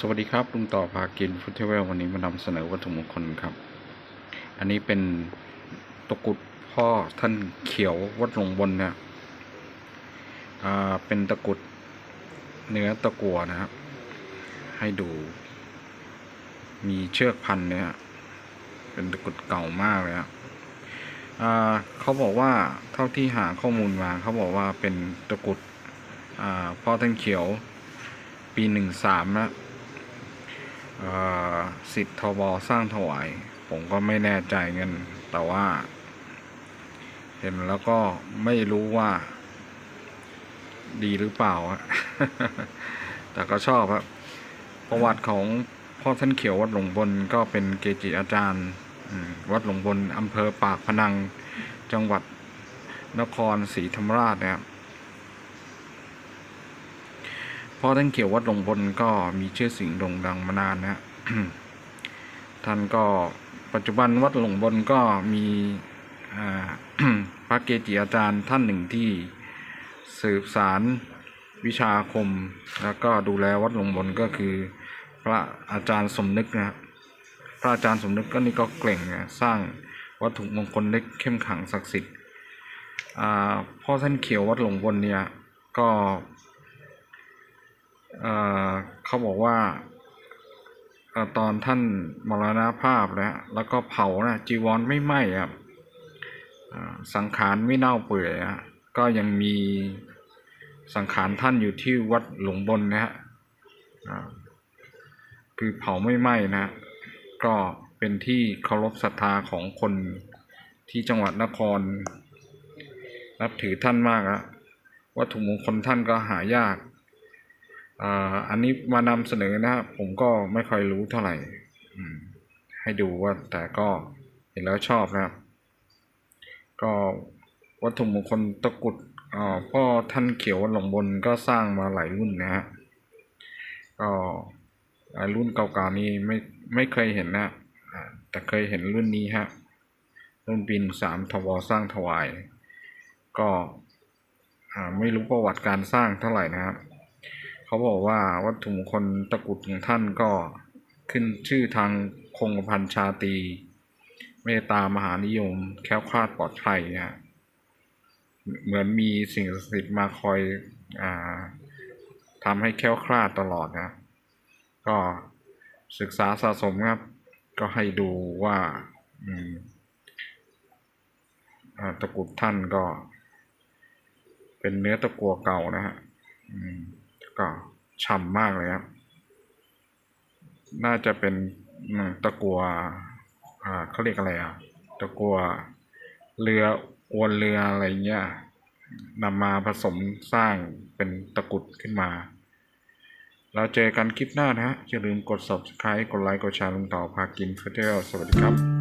สวัสดีครับลุงต่อพากินฟุตเทเวลวันนี้มานำเสนอวัตถุมงคลครับ อันนี้เป็นตะกุดพ่อท่านเขียววัดหลงบนเนี่ยเป็นตะกุดเนื้อตะกัวนะครับ ให้ดู มีเชือกพันเนี่ยเป็นตะกุดเก่ามากเลยครับเขาบอกว่าเท่าที่หาข้อมูลมาเขาบอกว่าเป็นตะกุดพ่อท่านเขียว ปีหนึ่งสามนะ สิทธิ์ทบสร้างถวาย ผมก็ไม่แน่ใจเงิน แต่ว่า เห็นแล้วก็ไม่รู้ว่า ดีหรือเปล่าอะแต่ก็ชอบครับ ประวัติของพ่อท่านเขียววัดหลวงบนก็เป็นเกจิอาจารย์วัดหลวงบนอำเภอปากพนัง จังหวัดนครศรีธรรมราชนะครับ พ่อท่านเขียววัดหลวงบนก็มีชื่อเสียงโด่งดังมานานนะฮะท่านก็ปัจจุบันวัดหลวงบนก็มีพระเกจิอาจารย์ท่านหนึ่งที่สืบสารวิชาคม แล้วก็ดูแลวัดหลวงบนก็คือ พระอาจารย์สมนึกนะครับพระอาจารย์สมนึกก็นี่ก็เก่งนะสร้างวัตถุมงคลเล็กเข้มขังศักดิ์สิทธิ์พ่อท่านเขียววัดหลวงบนเนี่ยก็ เขาบอกว่าอตอนท่านมรณภาพแล้วแล้วก็เผานะจีวรไม่ไหม้ครับอ่าสังขารไม่เน่าเปื่อยอะก็ยังมีสังขารท่านอยู่ที่วัดหลวงบนนะฮะคือเผาไม่ไหม้นะก็เป็นที่เคารพศรัทธาของคนที่จังหวัดนคร นับถือท่านมากอะวัตถุมงคลท่านก็หายาก อ่าอันนี้มานำเสนอนะครับ ผมก็ไม่ค่อยรู้เท่าไหร่ให้ดูว่าแต่ก็เห็นแล้วชอบนะครับ ก็วัตถุมงคลตะกุดอ่าพ่อท่านเขียววัดหลงบนก็สร้างมาหลายรุ่นนะฮะก็อ่ารุ่นเก่าๆนี้ไม่ไม่เคยเห็นนะแต่เคยเห็นรุ่นนี้ฮะรุ่นปีสามทวสร้างถวาย ก็ไม่รู้ประวัติการสร้างเท่าไหร่นะครับ เขาบอกว่าวัตถุมงคลตะกุดของท่านก็ขึ้นชื่อทางคงพันชาตีเมตตามหานิยม แค้วคลาดปลอดภัยนะเหมือนมีสิ่งศักดิ์สิทธิ์มาคอยอาทำให้แค้วคลาดตลอดนะ ก็ศึกษาสะสมครับ ก็ให้ดูว่าตะกุดท่านก็ เป็นเนื้อตะกัวเก่านะฮะอืม ก็ฉ่ำมากเลยครับ น่าจะเป็นตะกัวอ่าเขาเรียกอะไรอะ ตะกัวเรืออวนเรืออะไรเงี้ยนำมาผสมสร้างเป็นตะกุดขึ้นมา เราเจอกันคลิปหน้านะฮะอย่าลืมกด subscribe กดไลค์ กดแชร์ลงต่อพากินเฟเทลสวัสดีครับ